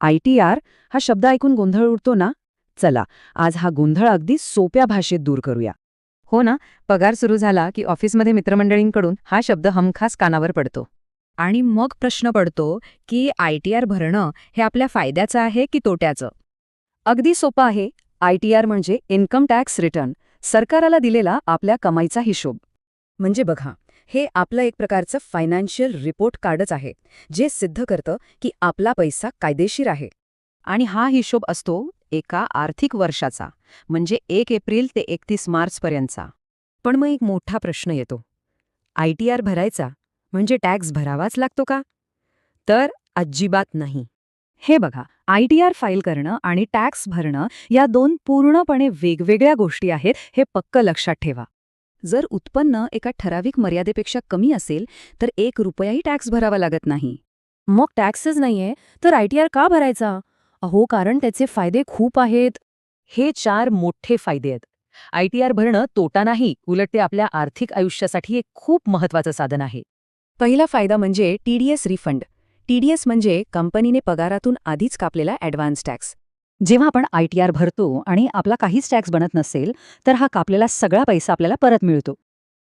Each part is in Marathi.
आय टी आर हा शब्द ऐकून गोंधळ उडतो ना? चला आज हा गोंधळ अगदी सोप्या भाषेत दूर करूया. हो ना? पगार सुरू झाला की ऑफिसमध्ये मित्रमंडळींकडून हा शब्द हमखास कानावर पडतो. आणि मग प्रश्न पडतो की आय टी आर भरणं हे आपल्या फायद्याचं आहे की तोट्याचं? अगदी सोपं आहे. आय टी आर म्हणजे इन्कम टॅक्स रिटर्न. सरकाराला दिलेला आपल्या कमाईचा हिशोब. म्हणजे बघा हे आपलं एक प्रकारचं फायनान्शियल रिपोर्ट कार्डच आहे जे सिद्ध करतं की आपला पैसा कायदेशीर आहे. आणि हा हिशोब असतो एका आर्थिक वर्षाचा म्हणजे एक एप्रिल ते एकतीस मार्चपर्यंतचा. पण मग एक मोठा प्रश्न येतो. आय टी आर भरायचा म्हणजे टॅक्स भरावाच लागतो का? तर अजिबात नाही. हे बघा आय टी आर फाईल करणं आणि टॅक्स भरणं या दोन पूर्णपणे वेगवेगळ्या गोष्टी आहेत हे पक्क लक्षात ठेवा. जर उत्पन्न एका ठराविक मर्यादेपेक्षा कमी असेल तर एक रुपयाही टॅक्स भरावा लागत नाही. मग टॅक्सच नाहीये तर आय टी आर का भरायचा? अहो कारण त्याचे फायदे खूप आहेत. हे चार मोठे फायदे आहेत. आय टी आर भरणं तोटा नाही उलट ते आपल्या आर्थिक आयुष्यासाठी एक खूप महत्वाचं साधन आहे. पहिला फायदा म्हणजे टीडीएस रिफंड. टीडीएस म्हणजे कंपनीने पगारातून आधीच कापलेला ॲडव्हान्स टॅक्स. जेव्हा आपण आय टी आर भरतो आणि आपला काहीच टॅक्स बनत नसेल तर हा कापलेला सगळा पैसा आपल्याला परत मिळतो.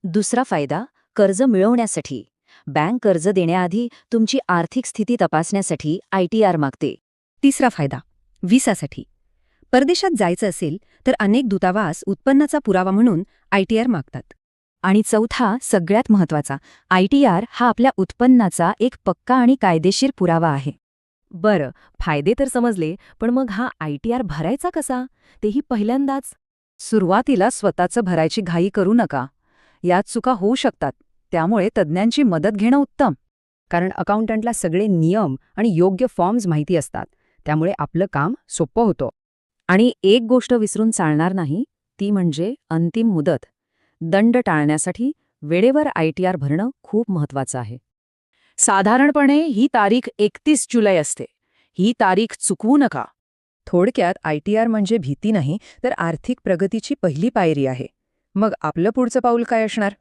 दुसरा फायदा कर्ज मिळवण्यासाठी. बँक कर्ज देण्याआधी तुमची आर्थिक स्थिती तपासण्यासाठी आय टी आर मागते. तिसरा फायदा विसासाठी परदेशात जायचं असेल तर अनेक दूतावास उत्पन्नाचा पुरावा म्हणून आय टी आर मागतात. आणि चौथा सगळ्यात महत्त्वाचा आय टी आर हा आपल्या उत्पन्नाचा एक पक्का आणि कायदेशीर पुरावा आहे. बरं फायदे तर समजले पण मग हा आय टी आर भरायचा कसा? तेही पहिल्यांदाच. सुरुवातीला स्वतःचं भरायची घाई करू नका. यात चुका होऊ शकतात त्यामुळे तज्ज्ञांची मदत घेणं उत्तम. कारण अकाउंटंटला सगळे नियम आणि योग्य फॉर्म्स माहिती असतात त्यामुळे आपलं काम सोपं होतं. आणि एक गोष्ट विसरून चालणार नाही ती म्हणजे अंतिम मुदत. दंड टाळण्यासाठी वेळेवर आय टी आर भरणं खूप महत्वाचं आहे. साधारणपणे ही तारीख एकतीस जुलै असते. ही तारीख चुकवू नका. थोडक्यात आय टी आर म्हणजे भीती नाही तर आर्थिक प्रगतीची पहिली पायरी आहे. मग आपलं पुढचं पाऊल काय असणार?